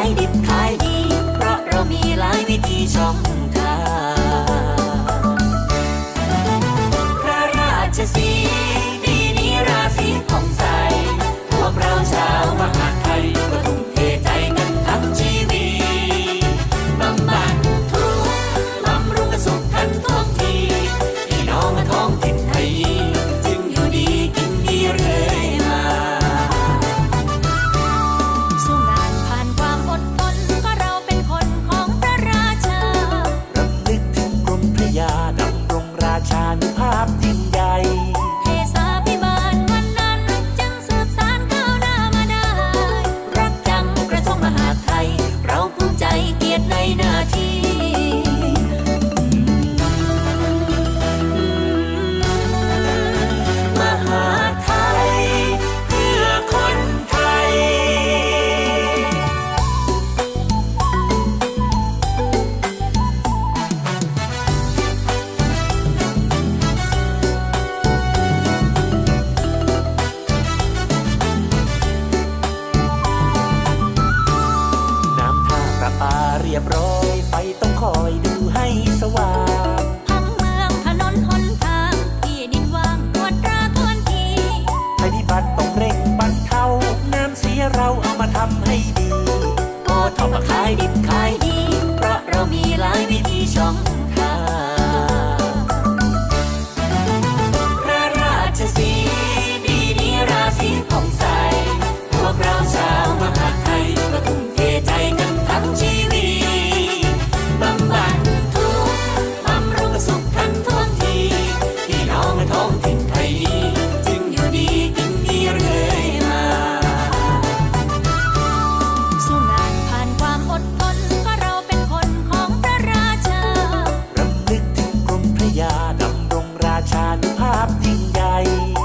ายดิบขายดี เพราะเรามีหลายวิธีช่ง รียบร้อยไฟต้องคอยดูให้สว่าง ทั้งเมืองถนนหนทางที่ดินว่างปวดตราทวนที ภัยพิบัติต้องเร่งบรรเทาน้ำเสียเราเอามาทำให้ดี ก็ทำมาขายดิบขายดี เพราะเรามีหลายวิธีช่อง พยิ่งใหญ่